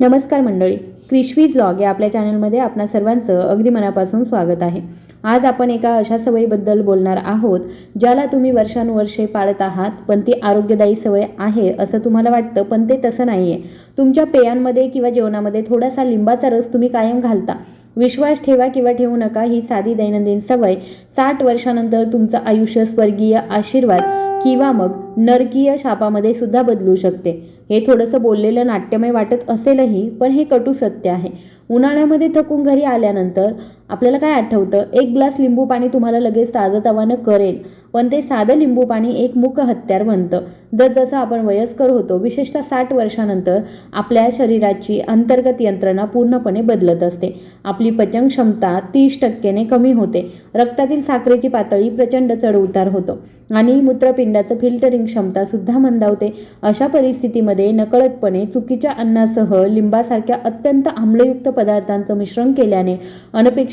नमस्कार मंडळी क्रिशवीज लॉग या आपल्या चॅनलमध्ये आपणा सर्वांचं अगदी मनापासून स्वागत आहे. आज आपण एका अशा सवयीबद्दल बोलणार आहोत ज्याला तुम्ही वर्षानुवर्षे पाळत आहात पण ती आरोग्यदायी सवय आहे असं तुम्हाला वाटतं पण ते तसं नाही आहे तुमच्या पेयांमध्ये किंवा जेवणामध्ये थोडासा लिंबाचा रस तुम्ही कायम घालता. विश्वास ठेवा किंवा ठेवू नका ही साधी दैनंदिन सवय. साठ वर्षानंतर तुमचं आयुष्य स्वर्गीय आशीर्वाद किंवा मग नरकीय शापामध्ये सुद्धा बदलू शकते. हे थोडंसं बोललेलं नाट्यमय वाटत असेलही पण हे कटू सत्य आहे. उन्हाळ्यामध्ये थकून घरी आल्यानंतर आपल्याला काय आठवतं? एक ग्लास लिंबू पाणी तुम्हाला लगेच ताजं करेल. पण ते साधं लिंबू पाणी एक मुक हत्यार बनतं जसजसं आपण वयस्कर होतो विशेषतः साठ वर्षानंतर आपल्या शरीराची अंतर्गत यंत्रणा पूर्णपणे बदलत असते. आपली पचन क्षमता तीस टक्क्याने कमी होते. रक्तातील साखरेची पातळी प्रचंड चढउतार होतो. आणि मूत्रपिंडाचं फिल्टरिंग क्षमतासुद्धा मंदावते. अशा परिस्थितीमध्ये नकळतपणे चुकीच्या अन्नासह लिंबासारख्या अत्यंत आम्लयुक्त पदार्थांचं मिश्रण केल्याने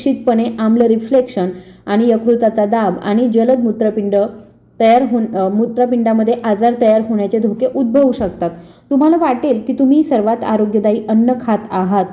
निश्चितपणे आम्ल रिफ्लेक्शन आणि यकृताचा दाब आणि जलद मूत्रपिंड तयार हो मूत्रपिंडामध्ये आजार तयार होण्याचे धोके उद्भवू शकतात. तुम्हाला वाटेल की तुम्ही सर्वात आरोग्यदायी अन्न खात आहात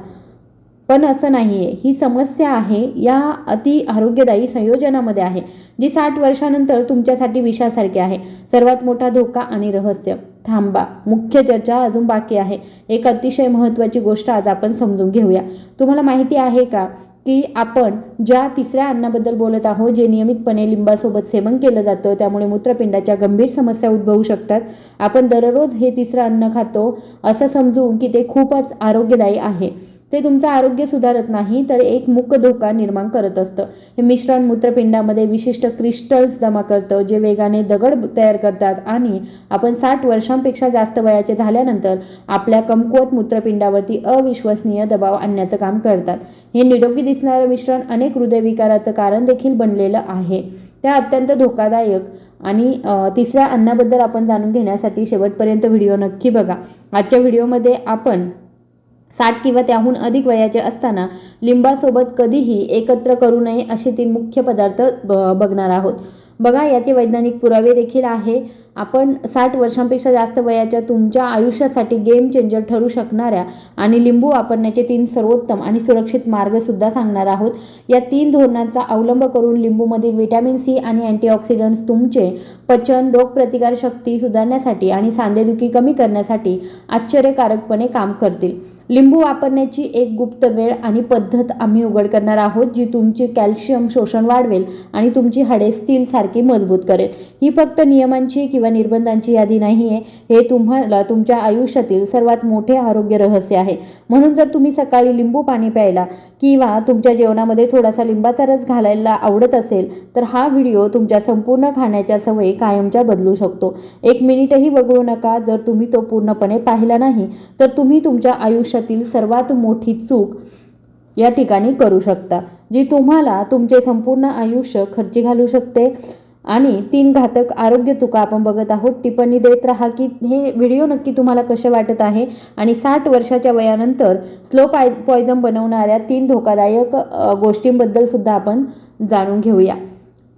पण असं नाही आहे ही समस्या आहे या अति आरोग्यदायी संयोजनामध्ये आहे जी साठ वर्षानंतर तुमच्यासाठी विषासारखी आहे. सर्वात मोठा धोका आणि रहस्य. थांबा. मुख्य चर्चा अजून बाकी आहे. एक अतिशय महत्त्वाची गोष्ट आज आपण समजून घेऊया. तुम्हाला माहिती आहे का की आपण ज्या तिसऱ्या अन्नाबद्दल बोलत आहोत जे नियमितपणे लिंबासोबत सेवन केलं जातं त्यामुळे मूत्रपिंडाच्या गंभीर समस्या उद्भवू शकतात. आपण दररोज हे तिसरं अन्न खातो असं समजून की ते खूपच आरोग्यदायी आहे. ते तुमचं आरोग्य सुधारत नाही तर एक मुक धोका निर्माण करत असतं. हे मिश्रण मूत्रपिंडामध्ये विशिष्ट क्रिस्टल्स जमा करतं जे वेगाने दगड तयार करतात आणि आपण साठ वर्षांपेक्षा जास्त वयाचे झाल्यानंतर आपल्या कमकुवत मूत्रपिंडावरती अविश्वसनीय दबाव आणण्याचं काम करतात. हे निरोगी दिसणारं मिश्रण अनेक हृदयविकाराचं कारण देखील बनलेलं आहे. त्या अत्यंत धोकादायक आणि तिसऱ्या अन्नाबद्दल आपण जाणून घेण्यासाठी शेवटपर्यंत व्हिडिओ नक्की बघा. आजच्या व्हिडिओमध्ये आपण साठ किंवा त्याहून अधिक वयाचे असताना लिंबासोबत कधीही एकत्र करू नये असे तीन मुख्य पदार्थ ब बघणार आहोत. बघा याचे वैज्ञानिक पुरावे देखील आहे. आपण साठ वर्षांपेक्षा जास्त वयाच्या तुमच्या आयुष्यासाठी गेम चेंजर ठरू शकणाऱ्या आणि लिंबू वापरण्याचे तीन सर्वोत्तम आणि सुरक्षित मार्गसुद्धा सांगणार आहोत. या तीन धोरणांचा अवलंब करून लिंबूमधील व्हिटॅमिन सी आणि अँटीऑक्सिडंट्स तुमचे पचन रोगप्रतिकारशक्ती सुधारण्यासाठी आणि सांधेदुखी कमी करण्यासाठी आश्चर्यकारकपणे काम करतील. लिंबू वापरण्याची एक गुप्त वेळ आणि पद्धत आम्ही उघड करणार आहोत जी तुमचे कॅल्शियम शोषण वाढवेल आणि तुमची हाडे स्टीलसारखी मजबूत करेल. ही फक्त नियमांची किंवा निर्बंधांची यादी नाही आहे हे तुम्हाला तुमच्या आयुष्यातील सर्वात मोठे आरोग्य रहस्य आहे. म्हणून जर तुम्ही सकाळी लिंबू पाणी प्यायला किंवा तुमच्या जेवणामध्ये थोडासा लिंबाचा रस घालायला आवडत असेल तर हा व्हिडिओ तुमच्या संपूर्ण खाण्याच्या सवयी कायमच्या बदलू शकतो. एक मिनिटही वगळू नका जर तुम्ही तो पूर्णपणे पाहिला नाही तर तुम्ही तुमच्या आयुष्य आयुष्यातील सर्वात मोठी चूक या ठिकाणी करू शकता जी तुम्हाला तुमचे संपूर्ण आयुष्य खर्ची घालू शकते. आणि तीन घातक आरोग्य चुका आपण बघत आहोत. टिप्पणी देत राहा की हे व्हिडिओ नक्की तुम्हाला कसे वाटत आहे? आणि साठ वर्षाच्या वयानंतर स्लो पाय पॉयझन बनवणाऱ्या तीन धोकादायक गोष्टींबद्दल सुद्धा आपण जाणून घेऊया.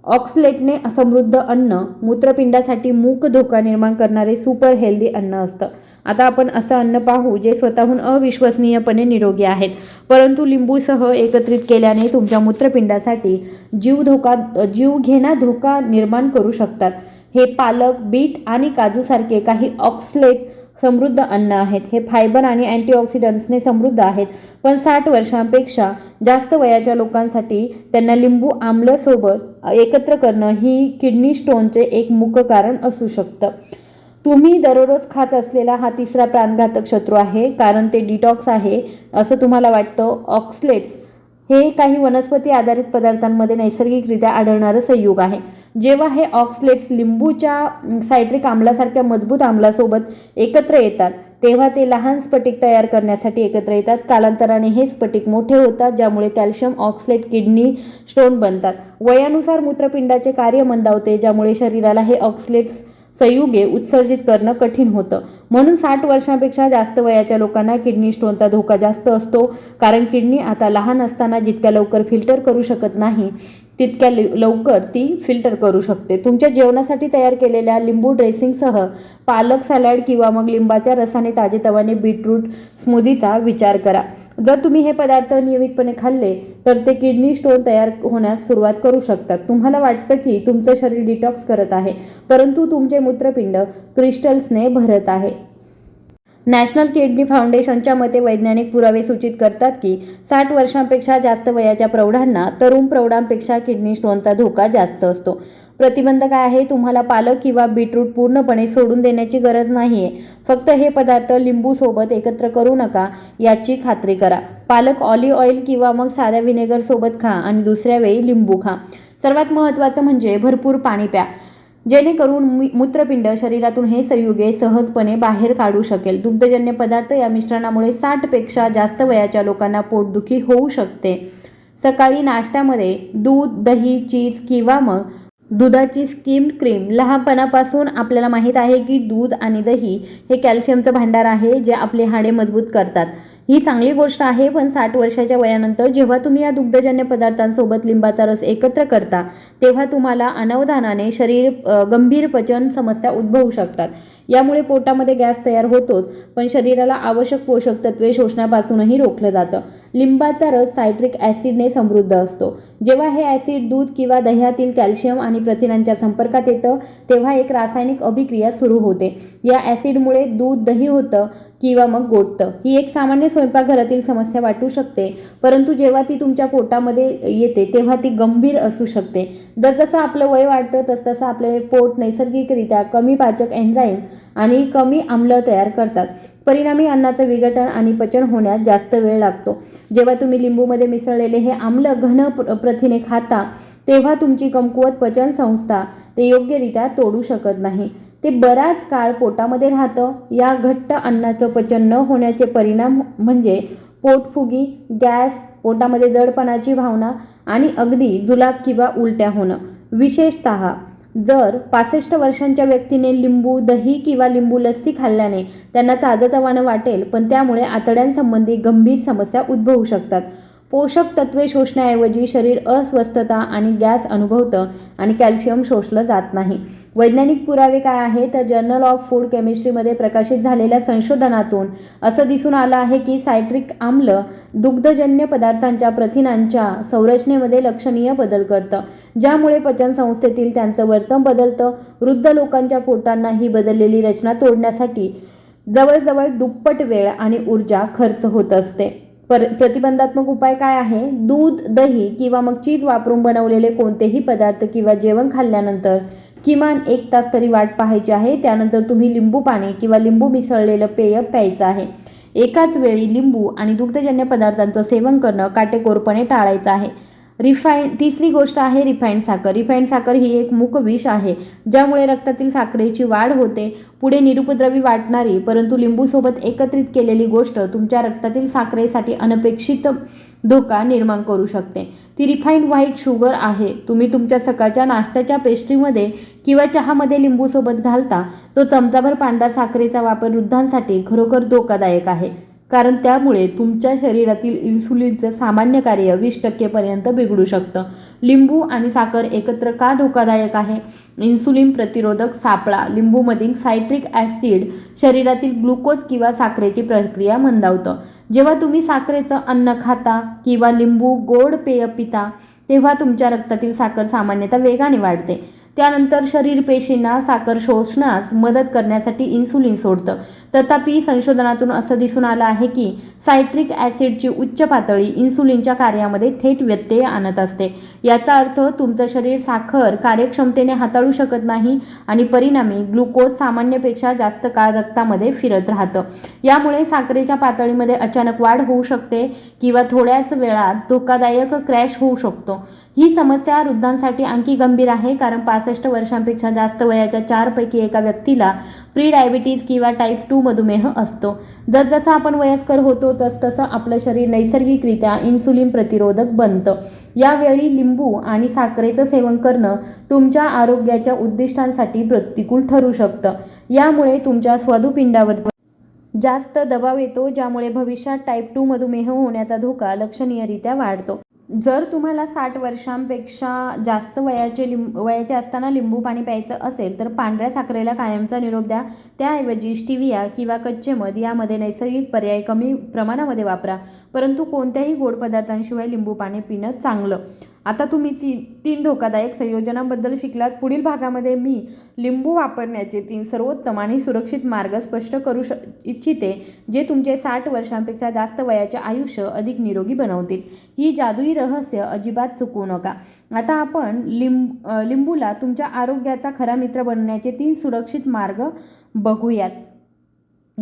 ऑक्सलेटने असमृद्ध अन्न मूत्रपिंडासाठी मूक धोका निर्माण करणारे सुपर हेल्दी अन्न असतं. आता आपण असं अन्न पाहू जे स्वतःहून अविश्वसनीयपणे निरोगी आहेत. परंतु लिंबूसह एकत्रित केल्याने तुमच्या मूत्रपिंडासाठी जीव धोका जीव घेणा धोका निर्माण करू शकतात. हे पालक बीट आणि काजूसारखे काही ऑक्सलेट समृद्ध अन्न आहेत. हे फायबर आणि अँटीऑक्सिडंट्सने समृद्ध आहेत. पण साठ वर्षांपेक्षा जास्त वयाच्या लोकांसाठी त्यांना लिंबू आम्लसोबत एकत्र करणं ही किडनी स्टोनचे एक मुख्य कारण असू शकतं. तुम्ही दररोज खात असलेला हा तिसरा प्राणघातक शत्रू आहे कारण ते डिटॉक्स आहे असं तुम्हाला वाटतं? ऑक्सलेट्स हे काही वनस्पती आधारित पदार्थांमध्ये नैसर्गिकरित्या आढळणारं संयुग आहे. जेव्हा हे ऑक्सलेट्स लिंबूच्या सायट्रिक आम्लासारख्या मजबूत आम्लासोबत एकत्र येतात तेव्हा ते लहान स्फटिक तयार करण्यासाठी एकत्र येतात. कालांतराने हे स्फटिक मोठे होतात ज्यामुळे कॅल्शियम ऑक्सलेट किडनी स्टोन बनतात. वयानुसार मूत्रपिंडाचे कार्य मंदावते ज्यामुळे शरीराला हे ऑक्सलेट्स संयुगे उत्सर्जित करणं कठीण होतं. म्हणून साठ वर्षांपेक्षा जास्त वयाच्या लोकांना किडनी स्टोनचा धोका जास्त असतो. कारण किडनी आता लहान असताना जितक्या लवकर फिल्टर करू शकत नाही तितक्या लव- लवकर ती फिल्टर करू शकते. तुमच्या जेवणासाठी तयार केलेल्या लिंबू ड्रेसिंगसह पालक सॅलड किंवा मग लिंबाच्या रसाने ताजेतवाने बीटरूट स्मूदीचा विचार करा. जर तुम्ही हे पदार्थ नियमितपणे खाल्ले तर ते किडनी स्टोन तयार होण्यास सुरुवात करू शकतात. तुम्हाला वाटतं की तुमचं शरीर डिटॉक्स करत आहे परंतु तुमचे मूत्रपिंड क्रिस्टल्सने भरत आहे. नॅशनल किडनी फाउंडेशनच्या मते वैज्ञानिक पुरावे सूचित करतात की साठ वर्षांपेक्षा जास्त वयाच्या प्रौढांना तरुण प्रौढांपेक्षा किडनी स्टोनचा धोका जास्त असतो. प्रतिबंध काय आहे? तुम्हाला पालक किंवा बीटरूट पूर्णपणे सोडून देण्याची गरज नाही आहे फक्त हे पदार्थ लिंबूसोबत एकत्र करू नका याची खात्री करा. पालक ऑलिव्ह ऑइल किंवा मग साध्या व्हिनेगरसोबत खा आणि दुसऱ्या वेळी लिंबू खा. सर्वात महत्त्वाचं म्हणजे भरपूर पाणी प्या. जेणेकरून मूत्रपिंड शरीरातून हे संयुगे सहजपणे बाहेर काढू शकेल. दुग्धजन्य पदार्थ या मिश्रणामुळे साठपेक्षा जास्त वयाच्या लोकांना पोटदुखी होऊ शकते. सकाळी नाश्त्यामध्ये दूध दही चीज किंवा मग दुधाची स्किम्ड क्रीम लहानपणापासून आपल्याला माहीत आहे की दूध आणि दही हे कॅल्शियमचं भांडार आहे जे आपले हाडे मजबूत करतात. ही चांगली गोष्ट आहे पण साठ वर्षाच्या वयानंतर जेव्हा तुम्ही या दुग्धजन्य पदार्थांसोबत लिंबाचा रस एकत्र करता तेव्हा तुम्हाला अनवधानाने शरीर गंभीर पचन समस्या उद्भवू शकतात. यामुळे पोटामध्ये गॅस तयार होतोच पण शरीराला आवश्यक पोषक तत्वे शोषण्यापासूनही रोखलं जातं. लिंबाचा रस सायट्रिक ॲसिडने समृद्ध असतो. जेव्हा हे ॲसिड दूध किंवा दह्यातील कॅल्शियम आणि प्रथिनांच्या संपर्कात येतं तेव्हा एक रासायनिक अभिक्रिया सुरू होते. या ॲसिडमुळे दूध दही होतं किंवा मग गोठतं. ही एक सामान्य स्वयंपाकघरातील समस्या वाटू शकते. परंतु जेव्हा ती तुमच्या पोटामध्ये येते तेव्हा ती गंभीर असू शकते. जसजसं आपलं वय वाढतं तसतसं आपले पोट नैसर्गिकरित्या कमी पाचक एन्झाईम आणि कमी आम्ल तयार करतात. परिणामी अन्नाचं विघटन आणि पचन होण्यास जास्त वेळ लागतो. जेव्हा तुम्ही लिंबूमध्ये मिसळलेले हे आम्ल घन प्र- प्रथिने खाता तेव्हा तुमची कमकुवत पचन संस्था ते योग्यरित्या तोडू शकत नाही. ते बराच काळ पोटामध्ये राहतं. या घट्ट अन्नाचं पचन न होण्याचे परिणाम म्हणजे पोटफुगी गॅस पोटामध्ये जडपणाची भावना आणि अगदी जुलाब किंवा उलट्या होणं. विशेषत जर पासष्ट वर्षांच्या व्यक्तीने लिंबू दही किंवा लिंबू लस्सी खाल्ल्याने त्यांना ताजतवानं वाटेल पण त्यामुळे आतड्यांसंबंधी गंभीर समस्या उद्भवू शकतात. पोषक तत्वे शोषण्याऐवजी शरीर अस्वस्थता आणि गॅस अनुभवतं आणि कॅल्शियम शोषलं जात नाही. वैज्ञानिक पुरावे काय आहे तर जर्नल ऑफ फूड केमिस्ट्रीमध्ये प्रकाशित झालेल्या संशोधनातून असं दिसून आलं आहे की सायट्रिक आम्ल दुग्धजन्य पदार्थांच्या प्रथिनांच्या संरचनेमध्ये लक्षणीय बदल करतं. ज्यामुळे पचनसंस्थेतील त्यांचं वर्तन बदलतं. वृद्ध लोकांच्या पोटांना ही बदललेली रचना तोडण्यासाठी जवळजवळ दुप्पट वेळ आणि ऊर्जा खर्च होत असते. पर प्रतिबंधात्मक उपाय काय आहे? दूध दही किंवा मग चीज वापरून बनवलेले कोणतेही पदार्थ किंवा जेवण खाल्ल्यानंतर किमान एक तास तरी वाट पाहायची आहे. त्यानंतर तुम्ही लिंबू पाणी किंवा लिंबू मिसळलेलं पेय प्यायचं आहे. एकाच वेळी लिंबू आणि दुग्धजन्य पदार्थांचं सेवन करणं काटेकोरपणे टाळायचं आहे. रिफाईन तिसरी गोष्ट आहे रिफाईंड साखर. रिफाईंड साखर ही एक मूक विष आहे ज्यामुळे रक्तातील साखरेची वाढ होते पुढे निरुपद्रवी वाटणारी परंतु लिंबूसोबत एकत्रित केलेली गोष्ट तुमच्या रक्तातील साखरेसाठी अनपेक्षित धोका निर्माण करू शकते. ती रिफाईंड व्हाईट शुगर आहे. तुम्ही तुमच्या सकाळच्या नाश्त्याच्या पेस्ट्रीमध्ये किंवा चहामध्ये लिंबूसोबत घालता तो चमचाभर पांढरा साखरेचा वापर वृद्धांसाठी खरोखर धोकादायक आहे. कारण त्यामुळे तुमच्या शरीरातील इन्सुलिनचं सामान्य कार्य वीस टक्केपर्यंत बिघडू शकतं. लिंबू आणि साखर एकत्र का धोकादायक आहे? इन्सुलिन प्रतिरोधक सापळा लिंबूमधील सायट्रिक ॲसिड शरीरातील ग्लुकोज किंवा साखरेची प्रक्रिया मंदावतं. जेव्हा तुम्ही साखरेचं अन्न खाता किंवा लिंबू गोड पेय पिता तेव्हा तुमच्या रक्तातील साखर सामान्यतः वेगाने वाढते. त्यानंतर शरीर पेशींना साखर शोषण्यास मदत करण्यासाठी इन्सुलिन सोडतं. तथापि संशोधनातून असं दिसून आलं आहे की सायट्रिक ॲसिडची उच्च पातळी इन्सुलिनच्या कार्यामध्ये थेट व्यत्यय आणत असते. याचा अर्थ तुमचं शरीर साखर कार्यक्षमतेने हाताळू शकत नाही आणि परिणामी ग्लुकोज सामान्यपेक्षा जास्त काळ रक्तामध्ये फिरत राहतं. यामुळे साखरेच्या पातळीमध्ये अचानक वाढ होऊ शकते किंवा थोड्याच वेळात धोकादायक क्रॅश होऊ शकतो. ही समस्या वृद्धांसाठी आणखी गंभीर आहे कारण पासष्ट वर्षांपेक्षा जास्त वयाच्या चारपैकी एका व्यक्तीला प्री डायबिटीज किंवा टाईप टू मधुमेह असतो. जसजसं आपण वयस्कर होतो तसतसं आपलं शरीर नैसर्गिकरित्या इन्सुलिन प्रतिरोधक बनतं. यावेळी लिंबू आणि साखरेचं सेवन करणं तुमच्या आरोग्याच्या उद्दिष्टांसाठी प्रतिकूल ठरू शकतं. यामुळे तुमच्या स्वादुपिंडावर जास्त दबाव येतो ज्यामुळे भविष्यात टाईप टू मधुमेह होण्याचा धोका लक्षणीयरित्या वाढतो. जर तुम्हाला साठ वर्षांपेक्षा जास्त वयाचे लिंब वयाचे असताना लिंबू पाणी प्यायचं असेल तर पांढऱ्या साखरेला कायमचा निरोप द्या. त्याऐवजी स्टिविया किंवा कच्चे मध यामध्ये नैसर्गिक पर्याय कमी प्रमाणामध्ये वापरा. परंतु कोणत्याही गोड पदार्थांशिवाय लिंबू पाणी पिणं चांगलं. आता तुम्ही ती तीन धोकादायक संयोजनाबद्दल शिकलात. पुढील भागामध्ये मी लिंबू वापरण्याचे तीन सर्वोत्तम आणि सुरक्षित मार्ग स्पष्ट करू श इच्छिते जे तुमचे साठ वर्षांपेक्षा जास्त वयाचे आयुष्य अधिक निरोगी बनवतील. ही जादुई रहस्य अजिबात चुकवू नका. आता आपण लिंब लिंबूला तुमच्या आरोग्याचा खरा मित्र बनण्याचे तीन सुरक्षित मार्ग बघूयात.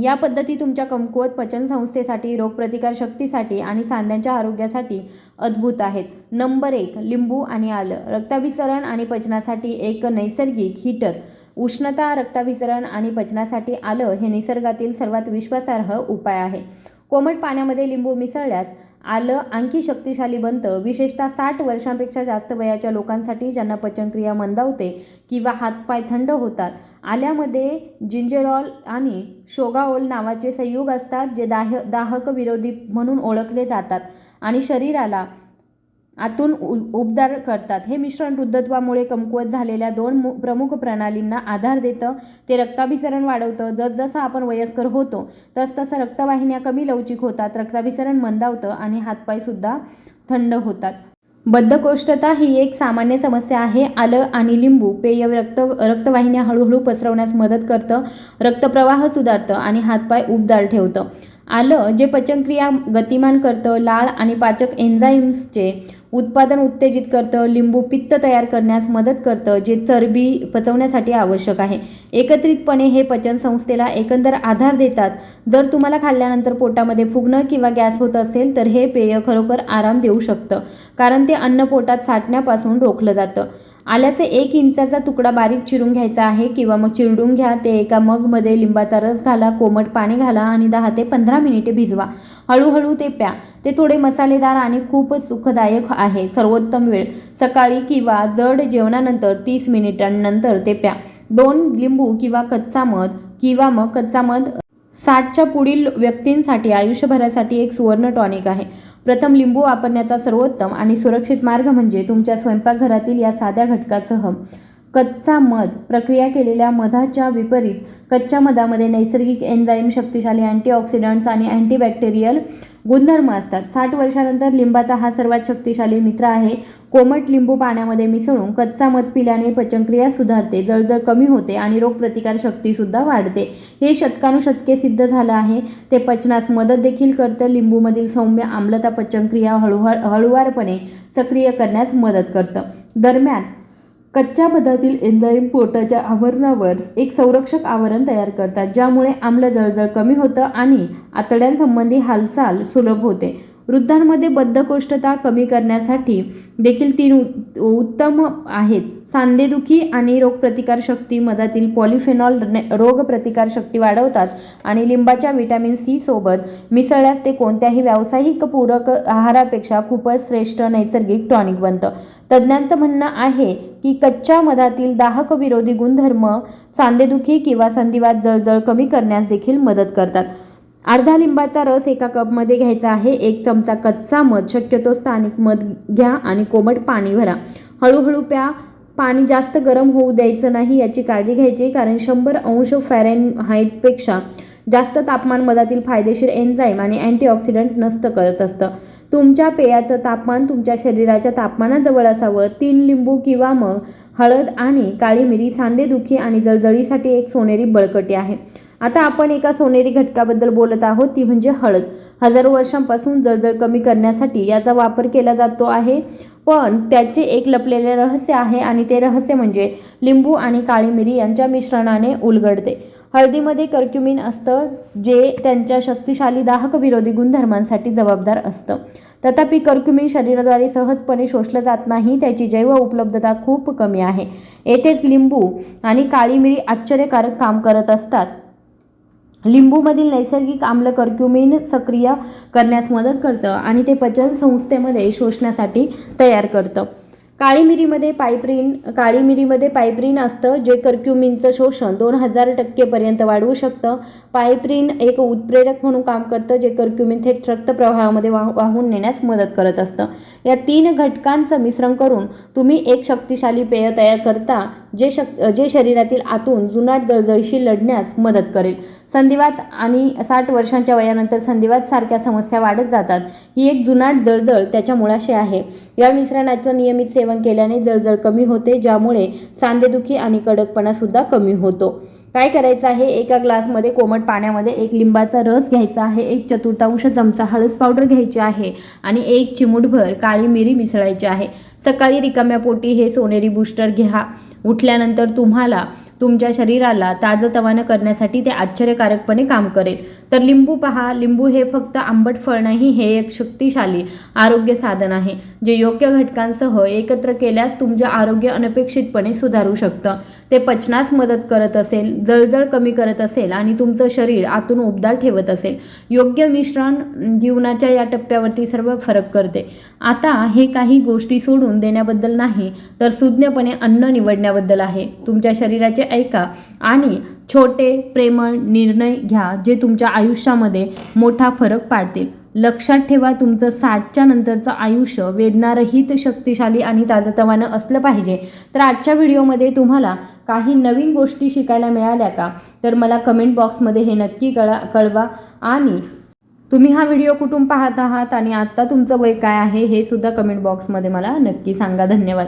या पद्धती तुमच्या कमकुवत पचनसंस्थेसाठी रोगप्रतिकार शक्तीसाठी आणि सांध्यांच्या आरोग्यासाठी अद्भुत आहेत. नंबर एक लिंबू आणि आलं. रक्ताभिसरण आणि पचनासाठी एक नैसर्गिक हीटर. उष्णता रक्ताभिसरण आणि पचनासाठी आलं हे निसर्गातील सर्वात विश्वासार्ह उपाय आहे. कोमट पाण्यामध्ये लिंबू मिसळल्यास आलं आणखी शक्तिशाली बनतं. विशेषतः साठ वर्षांपेक्षा जास्त वयाच्या लोकांसाठी ज्यांना पचनक्रिया मंदावते किंवा हातपाय थंड होतात. आल्यामध्ये जिंजेरॉल आणि शोगाओल नावाचे संयुग असतात जे दाह दाहक विरोधी म्हणून ओळखले जातात. आणि शरीराला आतून उ उबदार करतात. हे मिश्रण वृद्धत्वामुळे कमकुवत झालेल्या दोन मु प्रमुख प्रणालींना आधार देतं. ते रक्ताभिसरण वाढवतं. जसजसं आपण वयस्कर होतो तसतसं रक्तवाहिन्या कमी लवचिक होतात रक्ताभिसरण मंदावतं आणि हातपायसुद्धा थंड होतात. बद्धकोष्ठता ही एक सामान्य समस्या आहे. आलं आणि लिंबू पेय रक्त रक्तवाहिन्या हळूहळू पसरवण्यास मदत करतं रक्तप्रवाह सुधारतं आणि हातपाय उबदार ठेवतं. आलं जे पचनक्रिया गतिमान करतं लाळ आणि पाचक एन्झाईम्सचे उत्पादन उत्तेजित करतं लिंबू पित्त तयार करण्यास मदत करतं जे चरबी पचवण्यासाठी आवश्यक आहे. एकत्रितपणे हे पचनसंस्थेला एकंदर आधार देतात. जर तुम्हाला खाल्ल्यानंतर पोटामध्ये फुगणं किंवा गॅस होत असेल तर हे पेय खरोखर आराम देऊ शकतं कारण ते अन्न पोटात साठण्यापासून रोखलं जातं. आल्याचे एक इंचाचा तुकडा बारीक चिरून घ्यायचा आहे किंवा मग चिरडून घ्या ते एका मगमध्ये लिंबाचा रस घाला कोमट पाणी घाला आणि दहा ते पंधरा मिनिटे भिजवा. हळूहळू ते प्या. ते थोडे मसालेदार आणि खूपच सुखदायक आहे. सर्वोत्तम वेळ. सकाळी किंवा जड जेवणानंतर तीस मिनिटांनंतर ते प्या. दोन लिंबू किंवा कच्चा मध किंवा मग कच्चा मध साठच्या पुढील व्यक्तींसाठी आयुष्यभरासाठी एक सुवर्ण टॉनिक आहे. प्रथम लिंबू वापरण्याचा सर्वोत्तम आणि सुरक्षित मार्ग म्हणजे तुमच्या स्वयंपाकघरातील या साध्या घटकासह कच्चा मध प्रक्रिया केलेल्या मधाच्या विपरीत कच्च्या मधामध्ये नैसर्गिक एन्झाईम शक्तिशाली अँटीऑक्सिडंट्स आणि अँटीबॅक्टेरियल गुणधर्म असतात. साठ वर्षानंतर लिंबाचा हा सर्वात शक्तिशाली मित्र आहे. कोमट लिंबू पाण्यामध्ये मिसळून कच्चा मध पिल्याने पचनक्रिया सुधारते जळजळ कमी होते आणि रोगप्रतिकार शक्तीसुद्धा वाढते. हे शतकानुशतके सिद्ध झालं आहे. ते पचनास मदत देखील करतं. लिंबूमधील सौम्य आम्लता पचनक्रिया हळूहळ हळुवारपणे सक्रिय करण्यास मदत करतं. दरम्यान कच्च्या मधातील एन्झाईम पोटाच्या आवरणावर एक संरक्षक आवरण तयार करतात ज्यामुळे आम्ल जळजळ कमी होतं आणि आतड्यांसंबंधी हालचाल सुलभ होते. वृद्धांमध्ये बद्धकोष्ठता कमी करण्यासाठी देखील तीन उत- उत्तम आहेत. सांधेदुखी आणि रोगप्रतिकार शक्ती मधातील पॉलिफेनॉल ने- रोगप्रतिकार शक्ती वाढवतात आणि लिंबाच्या व्हिटॅमिन सी सोबत मिसळल्यास ते कोणत्याही व्यावसायिक पूरक आहारापेक्षा खूपच श्रेष्ठ नैसर्गिक टॉनिक बनतं. तज्ज्ञांचं म्हणणं आहे की कच्च्या मधातील दाहक विरोधी गुणधर्म सांधेदुखी किंवा संधिवात जळजळ कमी करण्यास देखील मदत करतात. अर्धा लिंबाचा रस एका कपमध्ये घ्यायचा आहे. एक चमचा कच्चा मध. शक्यतो स्थानिक मध घ्या आणि कोमट पाणी भरा. हळूहळू प्या. पाणी जास्त गरम होऊ द्यायचं नाही याची काळजी घ्यायची कारण शंभर अंश फॅरेनहाईटपेक्षा जास्त तापमान मधातील फायदेशीर एन्झाईम आणि अँटीऑक्सिडंट नष्ट करत असतं. तुमच्या पेयाचं तापमान तुमच्या शरीराच्या तापमानाजवळ असावं. तीन लिंबू किंवा मग हळद आणि काळी मिरी सांधेदुखी आणि जळजळीसाठी एक सोनेरी बळकटी आहे. आता आपण एका सोनेरी घटकाबद्दल बोलत आहोत ती म्हणजे हळद. हजारो वर्षांपासून जळजळ कमी करण्यासाठी याचा वापर केला जातो आहे पण त्याचे एक लपलेले रहस्य आहे आणि ते रहस्य म्हणजे लिंबू आणि काळी मिरी यांच्या मिश्रणाने उलगडते. हळदीमध्ये कर्क्युमिन असतं जे त्यांच्या शक्तिशाली दाहक विरोधी गुणधर्मांसाठी जबाबदार असतं. तथापि कर्क्युमिन शरीराद्वारे सहजपणे शोषलं जात नाही त्याची जैव उपलब्धता खूप कमी आहे. येथेच लिंबू आणि काळी मिरी आश्चर्यकारक काम करत असतात. लिंबूमधील नैसर्गिक आम्ल कर्क्युमिन सक्रिय करण्यास मदत करतं आणि ते पचन संस्थेमध्ये शोषण्यासाठी तयार करतं. काळी मिरीमध्ये पायप्रिन काळी मिरीमध्ये पायप्रिन असतं जे कर्क्युमिनचं शोषण दोन हजार टक्केपर्यंत वाढवू शकतं. पायप्रिन एक उत्प्रेरक म्हणून काम करतं जे कर्क्युमिन थेट रक्तप्रवाहामध्ये वाह वाहून नेण्यास मदत करत असतं. या तीन घटकांचं मिश्रण करून तुम्ही एक शक्तिशाली पेय तयार करता जे शक जे शरीरातील आतून जुनाट जळजळीशी लढण्यास मदत करेल. संधिवात आणि साठ वर्षांच्या वयानंतर संधिवात सारख्या समस्या वाढत जातात. ही एक जुनाट जळजळ त्याच्या मुळाशी आहे. या मिश्रणाचं नियमित सेवन केल्याने जळजळ कमी होते ज्यामुळे सांधेदुखी आणि कडकपणा सुद्धा कमी होतो. काय करायचं आहे? एका ग्लासमध्ये कोमट पाण्यामध्ये एक लिंबाचा रस घ्यायचा आहे एक चतुर्थांश चमचा हळद पावडर घ्यायची आहे आणि एक चिमूटभर काळी मिरी मिसळायची आहे. सकाळी रिकाम्या पोटी हे सोनेरी बूस्टर घ्या. उठल्यानंतर तुम्हाला तुमच्या शरीराला ताजंतवानं करण्यासाठी ते आश्चर्यकारकपणे काम करेल. तर लिंबू पहा. लिंबू हे फक्त आंबट फळ नाही हे एक शक्तिशाली आरोग्य साधन आहे जे योग्य घटकांसह एकत्र केल्यास तुमचे आरोग्य अनपेक्षितपणे सुधारू शकतं. ते पचनास मदत करत असेल जळजळ कमी करत असेल आणि तुमचं शरीर आतून उबदार ठेवत असेल. योग्य मिश्रण जीवनाच्या या टप्प्यावरती सर्व फरक करते. आता हे काही गोष्टी सोडून देण्याबद्दल नाही तर सुज्ञपणे अन्न निवडण्याबद्दल आहे. तुमच्या शरीराचे ऐका आणि छोटे प्रेमळ निर्णय घ्या जे तुमच्या आयुष्यामध्ये मोठा फरक पाडतील. लक्षात ठेवा तुमचं साठच्या नंतरचं आयुष्य वेदनारहित शक्तिशाली आणि ताजतवानं असलं पाहिजे. तर आजच्या व्हिडिओमध्ये तुम्हाला काही नवीन गोष्टी शिकायला मिळाल्या का? तर मला कमेंट बॉक्समध्ये हे नक्की कळा कळवा आणि तुम्ही हा व्हिडिओ कुठून पाहत आहात आणि आत्ता तुमचं वय काय आहे हे सुद्धा कमेंट बॉक्समध्ये मला नक्की सांगा. धन्यवाद.